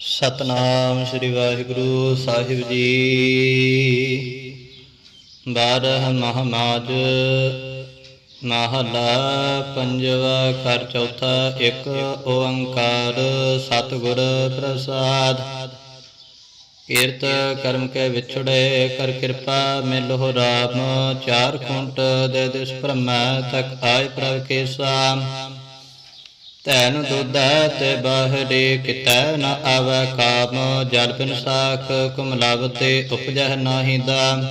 ਸਤਨਾਮ ਸ੍ਰੀ ਵਾਹਿਗੁਰੂ ਸਾਹਿਬ ਜੀ। ਬਾਰਹ ਮਹਮਾਜ, ਮਹਲਾ ਪੰਜਵਾ ਕਰ ਚੌਥਾ, ਇੱਕ ਓੰਕਾਰ ਸਤਿਗੁਰ ਪ੍ਰਸਾਦ। ਕੀਰਤ ਕਰਮ ਕੇ ਵਿਛੜੇ ਕਰ ਕਿਰਪਾ, ਮਿਲੋ ਰਾਮ, ਚਾਰ ਖੁੰਟ ਦੇ ਦਿਸ ਬ੍ਰਹਮਾ ਤਕ ਆਏ ਪ੍ਰਭ ਕੇ ਸਾਮ ਤੈਨ ਦੁਧੈ ਤੇ ਬਾਹਰੇ ਕਿਤੈ ਨ ਆਵੈ ਕਾਮ, ਜਲ ਬਿਨ ਸਾਖ ਕੁਮਲਾਵਤੇ ਉਪਜਹ ਨਾਹੀ ਦਾਮ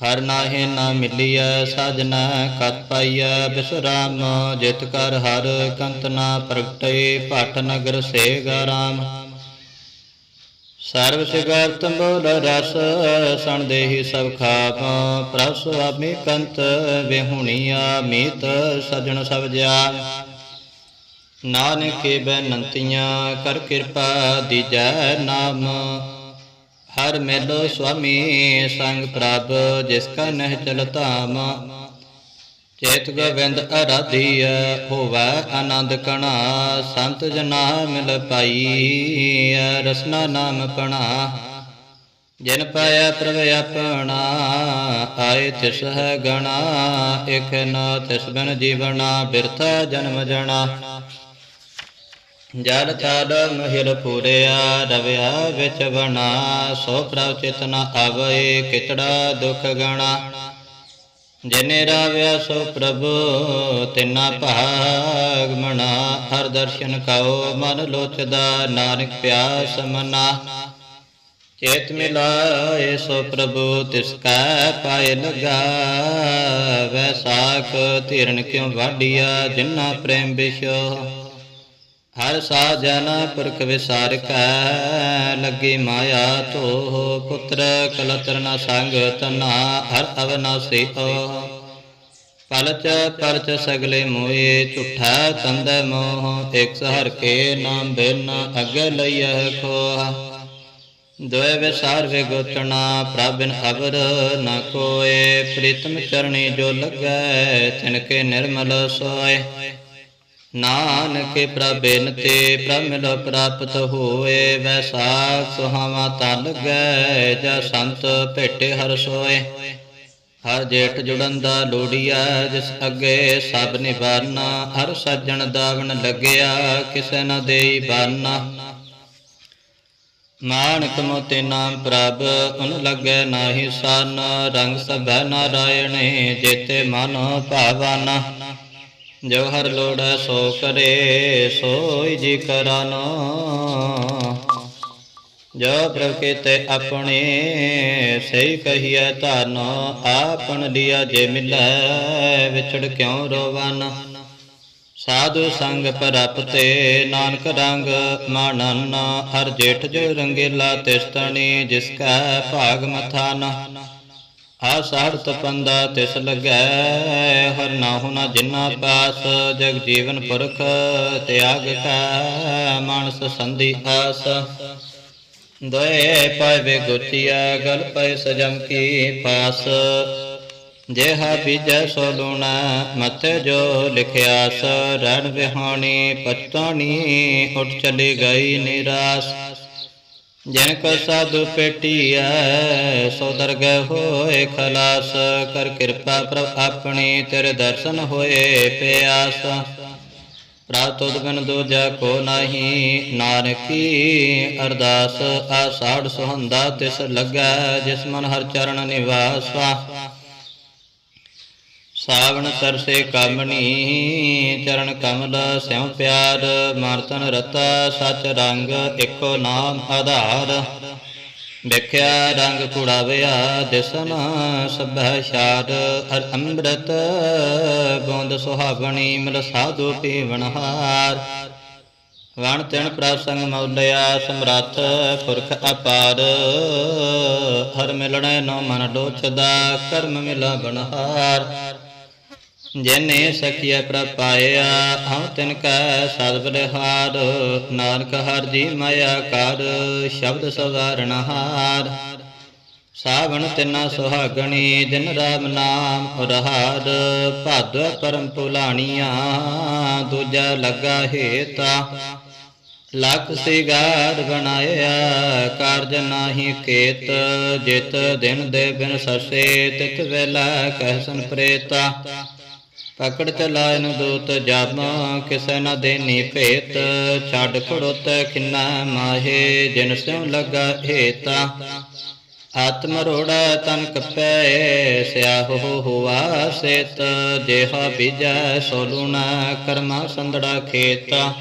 ਹਰ ਨਾਹੀ ਨਾ ਮਿਲਿਐ ਸਾਜਨਾ ਕਤ ਪਾਈਐ, ਬਿਸਰਾਮ, ਜਿਤ ਕਰ ਹਰ ਕੰਤ ਨਾ ਪ੍ਰਗਟੇ, ਭਟ ਨਗਰ ਸੇ ਗਾਰਾਮ ਸਰਬ ਸਿਗਰ ਤੰਬੋਲ ਰਸ, ਸਣ ਦੇਹੀ ਸਭ ਖਾਪ, ਪ੍ਰਭ ਸੁਆਮੀ ਕੰਤ ਵਿਹੁਣੀਆ, ਮੀਤ ਸਜਣ ਸਭ ਜਾ ਨਾਨਕੇ ਬੈਨੰਤੀਆਂ ਕਰ ਕਿਰਪਾ ਦੀਜੈ ਨਾਮ। ਹਰ ਮੇਲੋ ਸੁਆਮੀ ਸੰਗ ਪ੍ਰਭ ਜਿਸ ਕਾ ਨਹਿ ਚਲ ਧਾਮ। ਚੇਤ ਗੋਬਿੰਦ ਅਰਾਧੀਐ, ਹੋਵੈ ਆਨੰਦ ਕਣਾ, ਸੰਤ ਜਨਾ ਮਿਲ ਪਾਈ ਰਸਨਾ ਨਾਮ ਪਣਾ। ਜਿਨ ਪਾਇਆ ਪ੍ਰਭ ਆਪਣਾ, ਆਏ ਤਿਸ ਹੈ ਗਣਾ। ਇਕ ਨਾ ਤਿਸ ਬਿਨ ਜੀਵਨਾ ਬਿਰਥਾ ਜਨਮ ਜਣਾ। ਜਲ ਤਲ ਮਹਿਲ ਪੂਰਿਆ, ਰਵਿਆ ਵਿੱਚ ਬਣਾ, ਸੋ ਪ੍ਰਭ ਚਿਤਨਾ ਆਵੇ, ਕਿਤੜਾ ਦੁਖ ਗਣਾ। ਜਿਨੇ ਰਾਵਿਆ ਸੋ ਪ੍ਰਭੂ, ਤਿਨਾ ਭਾਗ ਮਣਾ। ਹਰ ਦਰਸ਼ਨ ਕਉ ਮਨ ਲੋਚਦਾ, ਨਾਨਕ ਪਿਆਸ ਮਨਾ। ਚੇਤ ਮਿਲਾਏ ਸੋ ਪ੍ਰਭੂ, ਤਿਸ ਕੈ ਪਾਏ ਲਗਾ ਵੈਸਾਖ ਧਿਰਨ ਕਿਉ ਵਾਡੀਆ ਜਿਨਾ ਪ੍ਰੇਮ ਵਿਸ਼ੋ ਹਰ ਸਾਜਨ ਪੁਰਖ ਵਿਸਾਰ ਕੈ ਲੱਗੀ ਮਾਇਆ ਤੋ ਪੁੱਤਰ ਕਲਤਰ ਨ ਸੰਗ ਤਨਾ, ਹਰ ਅਵਨਾਸੀ ਓ ਪਲਚ ਪਰਚ ਸਗਲੇ ਮੋਏ, ਝੁਠਾ ਤੰਦ ਮੋਹ, ਇਕ ਸਹਰ ਕੇ ਨਾਮ ਬਿਨ ਅਗ ਲਈਐ ਖੋਹਾ। ਦੋਇ ਵਿਸਾਰ ਵਿਗੋਚਣਾ ਗੋਚਣਾ ਪ੍ਰਭਨ ਅਵਰ ਨ ਕੋਏ, ਪ੍ਰੀਤਮ ਚਰਣੀ ਜੋ ਲੱਗੈ ਤਿਨਕੇ ਨਿਰਮਲ ਸੋਏ। ਨਾਨਕ ਪ੍ਰਭਿਨ ਤੇ ਪ੍ਰਭ ਮਿਲੋ ਪ੍ਰਾਪਤ ਹੋਏ, ਵੈਸਾਖ ਸੁਹਾਵਾ ਤਲ ਗਏ, ਜਾ ਸੰਤ ਭੇਟੇ ਹਰ ਸੋਏ। ਹਰ ਜੇਠ ਜੁੜਨ ਦਾ ਲੋੜੀਆ, ਜਿਸ ਅੱਗੇ ਸਭ ਨਿਵਾਰਨਾ ਹਰ ਸੱਜਣ ਦਾਵਣ ਲੱਗਿਆ, ਕਿਸੇ ਨਾ ਦੇਈ ਬਾਨਾ। ਮਾਨਕ ਮੋਤੇ ਨਾਮ ਪ੍ਰਭ, ਉਨ ਲੱਗੈ ਨਾਹੀ ਸਨ, ਰੰਗ ਸਭੈ ਨਾਰਾਇਣੇ, ਜੇਤੇ ਮਨ ਭਾਵਨਾ। ਜੋ ਹਰ ਲੋੜ ਸੋ ਕਰੇ, ਸੋਈ ਜੀ ਕਰਾਨੋ। ਜੋ ਪ੍ਰਭ ਕੀਤੇ ਆਪਣੇ, ਸਹੀ ਕਹੀਐ ਧਾਨੋ ਆਪਣ ਲਿਆ ਜੇ ਮਿਲੈ, ਵਿਛੜ ਕਿਉ ਰੋਵਨ। ਸਾਧੂ ਸੰਗ ਪਰਪਤੇ, ਨਾਨਕ ਰੰਗ ਮਾਨਨ ਹਰ ਜੇਠ ਜੋ ਰੰਗੇਲਾ ਤਿਸਤਣੀ, ਜਿਸ ਕਾ ਭਾਗ ਮਥਾਨ। ਆ ਸਾੜਤ ਪੰਦਾ ਤਿਸ ਲੱਗੈ, ਹਰ ਨਾਹੂ ਨਾ ਜਿਨਾ ਪਾਸ, ਜਗ ਜੀਵਨ ਪੁਰਖ ਤਿਆਗ ਕਾ, ਮਾਨਸ ਸੰਧੀ ਆਸ। ਦੋਏ ਪਾਵੇ ਗੁਚਿਆ ਗਲ ਪੈ ਸਜਮ ਕੀ ਪਾਸ ਜਿਹਾ ਬੀਜੈ ਸੋ ਲੂਣਾ ਮਤ ਜੋ ਲਿਖਿਆ ਸ ਰਣ ਵਿਹਾਣੀ ਪਛਤਾਣੀ ਉੱਠ ਚਲੀ ਗਈ ਨਿਰਾਸ। ਜਨ ਕੋ ਸਾਧੂ ਪੇਟੀਐ, ਸੋ ਦਰਗਹਿ ਹੋਏ ਖਲਾਸ। ਕਰ ਕਿਰਪਾ ਪ੍ਰਭ ਆਪਣੀ, ਤੇਰੇ ਦਰਸ਼ਨ ਹੋਏ ਪਿਆਸ। ਪ੍ਰਾਤ ਤੁਧ ਬਿਨ ਦੂਜਾ ਕੋ ਨਾਹੀ, ਨਾਨਕੀ ਅਰਦਾਸ। ਆਸਾੜ ਸੁਹੰਦਾ ਤਿਸ ਲੱਗਾ, ਜਿਸ ਮਨ ਹਰ ਚਰਨ ਨਿਵਾਸਾ। ਸਾਵਣ ਸਰਸੇ ਕਾਮਣੀ, ਚਰਨ ਕਮਲ ਸਿਉ ਪਿਆਰ, ਮਰਤਨ ਰਤਾ ਸਚ ਰੰਗ ਇੱਕੋ ਨਾਮ ਆਧਾਰ। ਵੇਖਿਆ ਰੰਗ ਕੁੜਾਵਿਆ, ਦਿਸਨ ਸਭੈ ਸ਼ਾਰ ਅਰ ਅੰਮ੍ਰਿਤ ਬੋਂਦ ਸੁਹਾਵਣੀ, ਮਿਲ ਸਾਧੂ ਪੀਵਨ ਹਾਰ। ਵਣ ਤਿਣ ਪ੍ਰਸੰਗ ਮੌਲਿਆ, ਸਮਰੱਥ ਪੁਰਖ ਅਪਾਰ। ਹਰ ਮਿਲਣੇ ਨੋ ਮਨ ਡੋਚਦਾ ਕਰਮ ਮਿਲਾ ਬਨਹਾਰ ਜਿਨੇ ਸਖੀਐ ਪ੍ਰਪਾਇਆ ਹਉ ਤਿਨ ਕੈ ਸਦ ਬਲਿਹਾਰ ਨਾਨਕ ਹਰ ਜੀ ਮਾਇਆ ਕਰ, ਸ਼ਬਦ ਸਵਾਰਣ ਹਾਰ। ਸਾਵਣ ਤਿਨਾ ਸੁਹਾਗਣੀ, ਦਿਨ ਰਾਮ ਨਾਮ ਰਹਾਰ ਭਾਦਵ ਪਰਮ ਪੁਲਾਣੀਆਂ ਦੂਜਾ ਲੱਗਾ ਹੇਤਾ। ਲਖ ਸਿਗਾਰ ਬਣਾਇਆ, ਕਾਰਜ ਨਾਹੀ ਕੇਤ। ਜਿਤ ਦਿਨ ਦੇ ਬਿਨ ਸਸੇ ਤਿਤ ਵੇਲਾ ਕਹਿਸਨ ਪ੍ਰੇਤਾ। ਪਕੜ ਚਲਾਇਨ ਦੂਤ ਜਬ ਕਿਸੈ ਨ ਦੇਨੀ ਭੇਤ। ਛੱਡ ਖੜੋਤ ਖਿੰਨਾ ਮਾਹੇ, ਜਿਨ ਸਿਉ ਲਗਾ ਹੇਤਾ। ਆਤਮ ਰੋੜਾ ਤਨ ਕਪੈ, ਸਿਆਹੋ ਹੁਆ ਸੇਤ। ਜੇਹਾ ਬੀਜੈ, ਸੋ ਲੂਣਾ ਕਰਮਾ ਸੰਦੜਾ ਖੇਤਾ।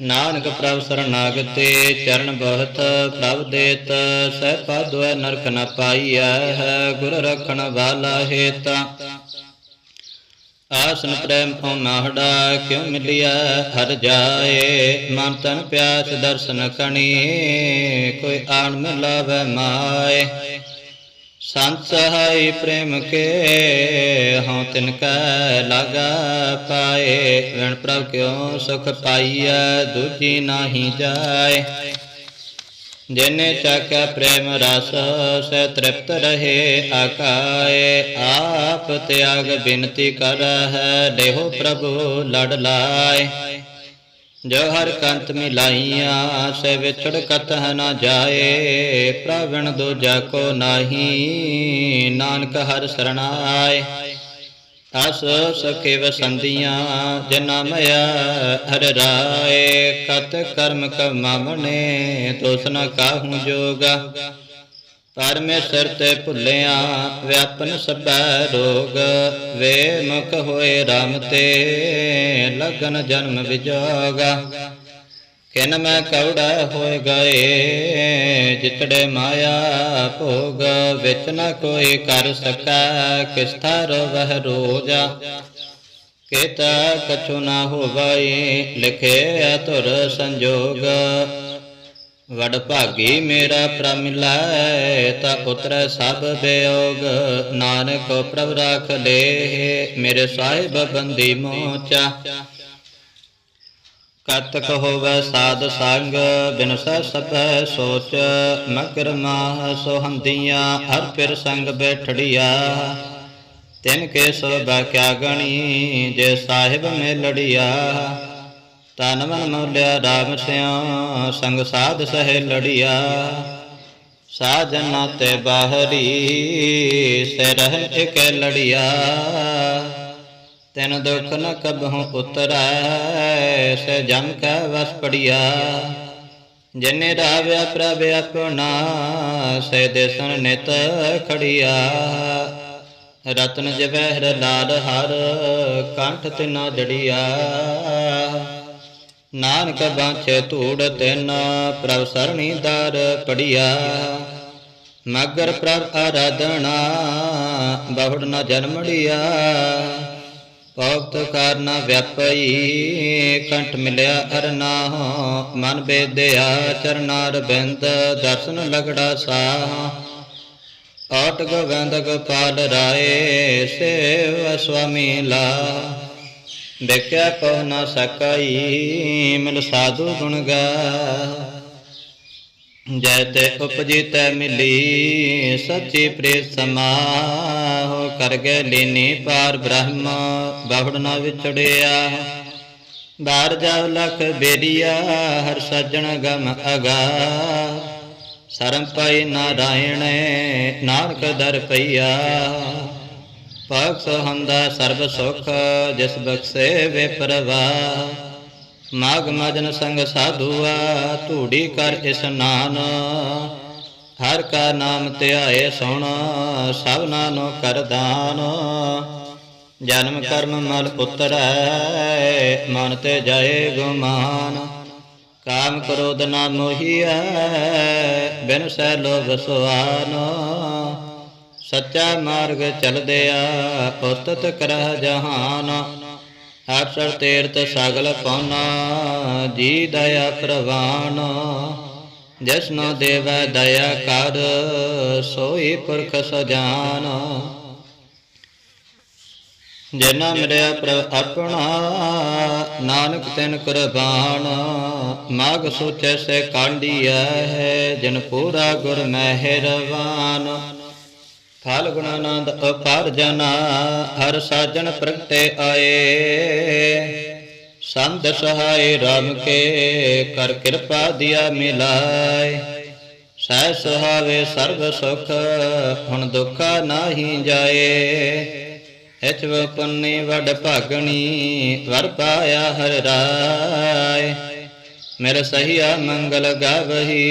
ਨਾਨਕ ਪ੍ਰਭ ਸਰਨਾਗਤੇ, ਚਰਨ ਬਹਤ ਪ੍ਰਭ ਦੇਤ। ਸਹਿ ਪਾਦੋਇ ਨਰਕ ਨ ਪਾਈਐ ਗੁਰ ਰਖਣ ਵਾਲਾ ਹੇਤਾ। ਆਸਨ ਪ੍ਰੇਮ ਕੋ ਮਾਹੜਾ ਕਿਉ ਮਿਲਿਆ ਹਰ ਜਾਏ, ਮਨ ਤਨ ਪਿਆਸ ਦਰਸ਼ਨ ਕਣੀ, ਕੋਈ ਆਣ ਮਿਲਾਵੇ ਮਾਏ। ਸੰਤ ਸਹਾਈ ਪ੍ਰੇਮ ਕੇ ਹਉ ਤਿਨ ਕੈ ਲਾਗਾ ਪਾਏ। ਵਿਣ ਪ੍ਰਭ ਕਿਉ ਸੁਖ ਪਾਈਐ, ਦੂਜੀ ਨਾਹੀ ਜਾਏ। ਜਿਨੇ ਚਾਖਿਆ ਪ੍ਰੇਮ ਰਸ ਸਹਿ ਤ੍ਰਿਪਤ ਰਹੇ ਆਕਾਏ। ਆਪ ਤਿਆਗ ਬਿਨਤੀ ਕਰ ਹੈ ਦੇਹੋ ਪ੍ਰਭੂ ਲੜ ਲਾਏ। ਜੋ ਹਰ ਕੰਤ ਮਿਲਾਈਆਂ, ਸੇ ਵਿਛੜ ਕਤ ਕਤਹ ਨਾ ਜਾਏ। ਪ੍ਰਵਣ ਦੂਜਾ ਕੋ ਨਾਹੀ, ਨਾਨਕ ਹਰ ਸਰਣਾਏ। ਅਸ ਸਖੇ ਵਸੰਦੀਆਂ ਜਨਾ ਹਰ ਰਾਏ। ਕਤ ਕਰਮ ਕਮਾਵਣੇ ਤੋਸ ਨ ਕਾਹੂ ਜੋਗਾ। ਪਰਮੇਸ਼ਰ ਤੇ ਭੁੱਲਿਆ, ਵਿਆਪਨ ਸਭੈ ਰੋਗ। ਵੇ ਮੁਖ ਹੋਏ RAM ਤੇ, ਲਗਨ ਜਨਮ ਵਿਜੋਗਾ। ਕਿਨ ਮੈਂ ਕੌੜਾ ਹੋਏ ਗਏ ਜਿਤੜੇ ਮਾਇਆ ਭੋਗ, ਵਿੱਚ ਨ ਕੋਈ ਕਰ ਸਕੈ ਕਿਸ ਥਾਰ ਵਹ ਰੋਜਾ। ਕੇਤਾ ਕਛੁ ਨਾ ਹੋਵਈ, ਲਿਖੇ ਅਤੁਰ ਸੰਜੋਗ। ਵਡ ਭਾਗੀ ਮੇਰਾ ਪ੍ਰਮਿਲੈ ਤਾ ਉਤਰੈ ਸਭ ਬਿਯੋਗ ਨਾਨਕ ਪ੍ਰਭ ਰਾਖ ਲੇ ਮੇਰੇ ਸਾਹਿਬ ਬੰਦੀ ਮੋਚਾ। ਕਤਕ ਹੋਵੇ ਸਾਧ ਸੰਗ ਬਿਨਸੈ ਸਭੈ ਸੋਚ। ਮਗਰ ਮਾਹ ਸੋਹੰਦੀਆਂ ਹਰ ਪਿਰ ਸੰਗ ਬੈਠੜੀਆ। ਤਿਨ ਕੇ ਸੋਭਾ ਕਿਆ ਗਣੀ, ਜੇ ਸਾਹਿਬ ਮੇ ਲੜੀਆ ਤਨ ਮਨ ਮੋਲਿਆ ਰਾਮ ਸਿਉ, ਸੰਗ ਸਾਧ ਸਹਿ ਲੜੀਆ। ਸਾਜਨਾ ਤੇ ਬਾਹਰੀ ਸੇ ਰਹਿ ਇਕ ਲੜੀਆ। ਤੈਨ ਦੁਖ ਨ ਕਬਹੁ ਉਤਰੈ, ਸੇ ਜਮ ਕੈ ਵਸ ਪੜਿਆ। ਜਿਨੇ ਰਾਵਿਆ ਪ੍ਰਭ ਆਪਣਾ, ਸੇ ਦੇਸਨ ਨਿਤ ਖੜਿਆ। ਰਤਨ ਜਵਹਿਰ ਲਾਲ ਹਰ, ਕੰਠ ਤਿਨਾ ਜੜਿਆ। ਨਾਨਕ ਬਾਛੇ ਧੂੜ ਤਿਨ, ਪ੍ਰਭ ਸਰਣੀ ਦਰ ਪੜਿਆ। ਮਗਰ ਪ੍ਰਭ ਆਰਾਧਨਾ, ਬਹੁੜ ਨ ਜਨਮੜਿਆ ਭਗਤ ਕਾਰਨ ਵਿਆਪਈ, ਕੰਠ ਮਿਲਿਆ ਅਰਨਾ ਮਨ ਬੇਦਿਆ ਚਰਨਾਰ ਬਿੰਦ, ਦਰਸ਼ਨ ਲਗੜਾ ਸਾਹ। ਆਟ ਗੋਬਿੰਦ ਗੋਪਾਲ ਰਾਏ, ਸੇਵ ਸੁਆਮੀ ਲਾ ਦੇਖਿਆ ਕੋ ਨਾ ਸਕਈ, ਮਿਲ ਸਾਧੂ ਗੁਣ ਗਾ ਜੈ ਤੇ ਉਪਜੀ ਮਿਲੀ, ਸੱਚੀ ਪ੍ਰੀਤ ਸਮਾਹੁ, ਕਰ ਗਏ ਲੀਨੀ ਪਾਰ ਬ੍ਰਹਮ, ਬਹੁੜ ਨਾ ਵਿਛੜਿਆ। ਬਾਰ ਜਾਵ ਲਖ ਬੇਰੀਆ, ਹਰ ਸੱਜਣ ਗਮ ਅਗਾ ਸਰਮ ਪਾਈ ਨਾਰਾਇਣ, ਨਾਨਕ ਦਰ ਪਈਆ। ਪਕਸ ਹੰਦਾ ਸਰਬ ਸੁਖ, ਜਿਸ ਬਖਸੇ ਵੇ ਪਰਵਾ ਮਾਗ ਮਜਨ ਸੰਗ ਸਾਧੂਆ, ਧੂੜੀ ਕਰ ਇਸਨਾਨ ਹਰ ਕਾ ਨਾਮ ਧਿਆਏ ਸੁਣ, ਸਭ ਨਾਨੋ ਕਰਦਾਨ ਜਨਮ ਕਰਮ ਮਲ ਉਤਰੈ, ਮਨ ਤੇ ਜਾਏ ਗੁਮਾਨ। ਕਾਮ ਕ੍ਰੋਧ ਨਾ ਮੋਹੀਐ, ਬਿਨ ਸੈ ਲੋਭ ਸੁਆਨ। ਸੱਚਾ ਮਾਰਗ ਚਲਦਿਆ ਉਤਤ ਕਰਹ ਜਹਾਨ। ਅਕਸਰ ਤੀਰਥ ਸਗਲ ਪਉਨਾ, ਜੀ ਦਇਆ ਪ੍ਰਵਾਨ। ਜਸਨੋ ਦੇਵੈ ਦਇਆ ਕਰ, ਸੋਈ ਪੁਰਖ ਸਜਾਨ। ਜਨਾ ਮਿਲਿਆ ਪ੍ਰਭ ਆਪਣਾ, ਨਾਨਕ ਤਿਨ ਕੁਰਬਾਨ। ਮਾਗ ਸੋਚੈ ਸੇ ਕਾਂਡੀਆ ਹੈ, ਜਨ ਪੂਰਾ ਗੁਰ ਮਹਿਰਵਾਨ ਫਲ ਗੁਣ ਆਨੰਦ ਅਪਾਰ ਜਨਾ, ਹਰ ਸਾਜਣ ਪ੍ਰਗਟੇ ਆਏ। ਸੰਤ ਸਹਾਇ ਰਾਮ ਕੇ, ਕਰ ਕਿਰਪਾ ਦਿਆ ਮਿਲਾਏ। ਸਹਿ ਸੁਹਾਵੇ ਸਰਬ ਸੁਖ, ਹੁਣ ਦੁੱਖਾ ਨਾਹੀ ਜਾਏ। ਇਚਵ ਪੁੰਨੀ ਵਡ ਭਾਗਣੀ, ਵਰ ਪਾਇਆ ਹਰ ਰਾਏ। ਮੇਰਾ ਸਹੀਆ ਮੰਗਲ ਗਾਵਹੀ,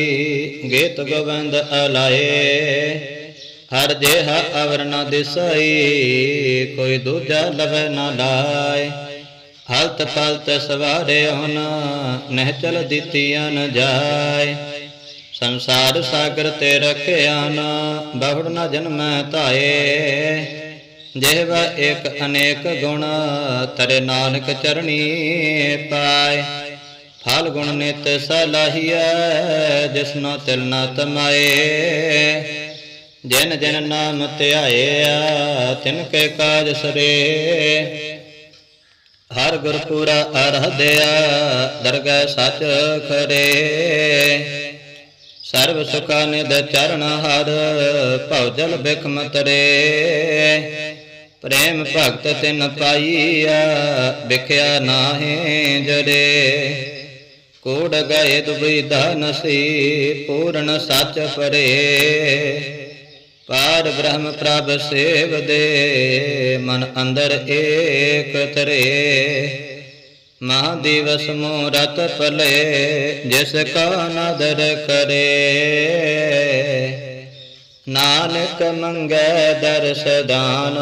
ਗੀਤ ਗੋਬਿੰਦ ਅਲਾਏ। ਹਰ ਜਿਹਾ ਅਵਰ ਨ ਦਿਸਈ, ਕੋਈ ਦੂਜਾ ਲਵੈ ਨ ਲਾਏ। ਹਲਤ ਪਲਤ ਸਵਾਰੇ ਹੁਣ ਨਹਿ ਚਲ ਦਿੱਤੀਆਂ ਨ ਜਾਏ। ਸੰਸਾਰ ਸਾਗਰ ਤੇ ਰਖਿਆ ਨਾ ਬਹੁੜ ਨ ਜਨਮੈ ਧਾਏ। ਜਿਹਵਾ ਇੱਕ ਅਨੇਕ ਗੁਣ ਤਰੇ ਨਾਨਕ ਚਰਣੀ ਪਾਏ। ਫਲ ਗੁਣ ਨਿਤ ਸਲਾਹੀਐ ਜਿਸਨੋ ਤਿਲ ਨ ਤਮਾਏ। ਜਿਨ ਜਿਨ ਨਾਮ ਧਿਆਇਆ ਤਿਨ ਕੇ ਕਾਜ ਸਰੇ। ਹਰ ਗੁਰ ਪੂਰਾ ਅਰਹਦਿਆ ਦਰਗਹਿ ਸਚ ਖਰੇ। ਸਰਬ ਸੁਖਾ ਨਿਦ ਚਰਨ ਹਰ, ਭਉ ਜਲ ਬਿਖਮ ਤਰੇ। ਪ੍ਰੇਮ ਭਗਤ ਤਿਨ ਪਾਈਆ, ਵਿਖਿਆ ਨਾਹੀ ਜਰੇ। ਕੋੜ ਗਏ ਦੁਬਿਧਾ ਨਸੀ, ਪੂਰਨ ਸੱਚ ਪਰੇ। ਪਾਰ ਬ੍ਰਹਮ ਪ੍ਰਭ ਸੇਵ ਦੇ ਮਨ ਅੰਦਰ ਏਕ ਤਰੇ। ਮਹਾ ਦਿਵਸ ਮੂਰਤ ਪਲੇ ਜਿਸ ਕਾ ਨਦਰ ਕਰੇ। ਨਾਨਕ ਮੰਗੈ ਦਰਸ ਦਾਨ,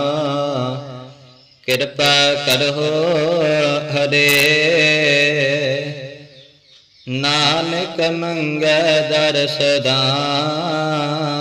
ਕਿਰਪਾ ਕਰੋ ਹਰੇ। ਨਾਨਕ ਮੰਗੈ ਦਰਸ ਦਾਨ